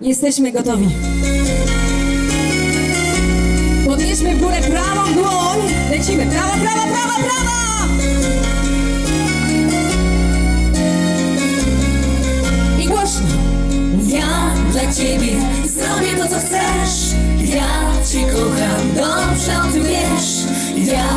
Jesteśmy gotowi. Podnieśmy w górę prawą dłoń. Lecimy. Prawa, prawa, prawa, prawa! I głośno. Ja dla ciebie zrobię to, co chcesz. Ja cię kocham, dobrze o tym wiesz. Ja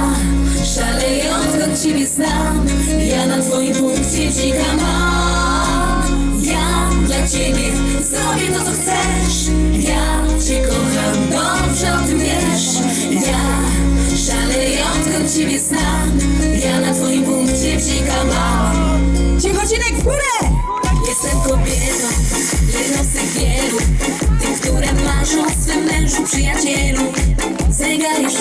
szaleję, odkąd ciebie znam. Ja na twoim punkcie bzika mam. Ja dla ciebie zrobię to, co chcesz. Ja cię kocham, dobrze o tym wiesz. Ja szaleję, odkąd ciebie znam. Ja na twoim punkcie bzika mam. Ciechocinek w górę! Jestem kobietą, jedną z tych wielu Tych, które marzą o swym mężu, przyjacielu Zegar już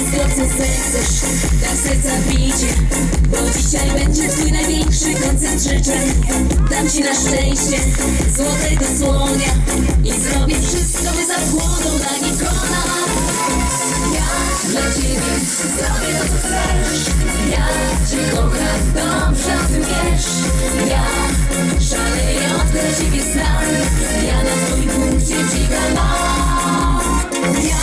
Wszystko co zechcesz, tak serca bicie Bo dzisiaj będzie twój największy koncert życzeń Dam ci na szczęście złotego słonia I zrobię wszystko, by zapłonął na nim konar ja dla ciebie zrobię to, co chcesz. Ja cię kocham, dobrze o tym wiesz Ja szaleję, odkąd ciebie znam Ja na twoim punkcie bzika mam. Ja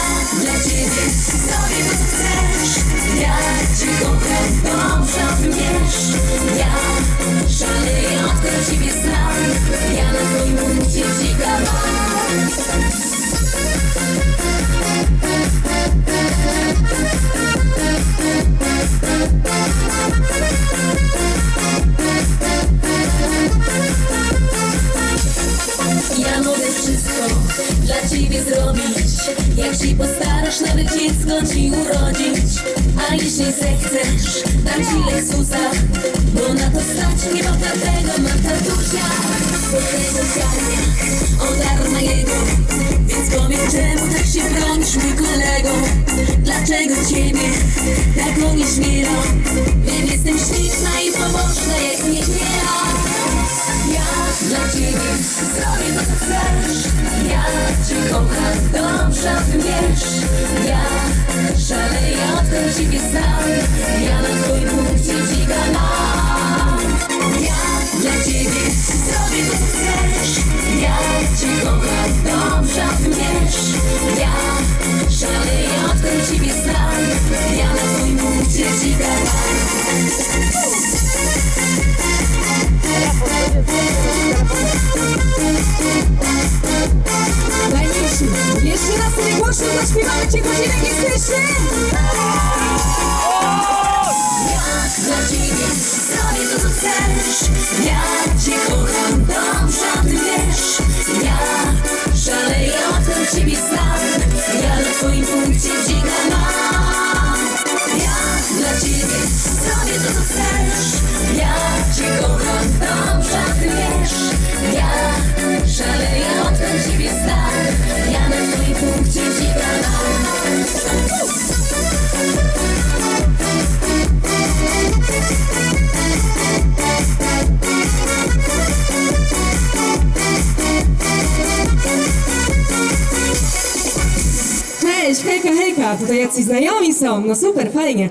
ciebie zrobić. Jak się postarasz, nawet dziecko ci urodzić. A jeśli zechcesz, dam ci Lexusa Bo na to stać nie bogatego mam tatusia Do tego karmia, o darma jego Więc powiedz czemu tak się bronisz, mój kolego? Dlaczego ciebie tak onieśmiela Wiem, jestem śliczna i kocham, dobrze wiesz. Ja szaleję, odkąd ciebie znam. Ja na twoim punkcie bzika mam. Ja dla ciebie zrobię co chcesz. Ja cię kocham, dobrze wiesz. Ja szaleję, odkąd ciebie znam. Ja na twoim punkcie bzika mam sobie głośno zaśpiewamy Ciechocinek. Jesteśmy! Ja dla ciebie zrobię to, co chcesz Ja cię kocham, dobrze o tym wiesz Ja szaleję, odkąd ciebie znam Ja na twoim punkcie bzika hejka, hejka. Tutaj jacyś znajomi są. No super, fajnie.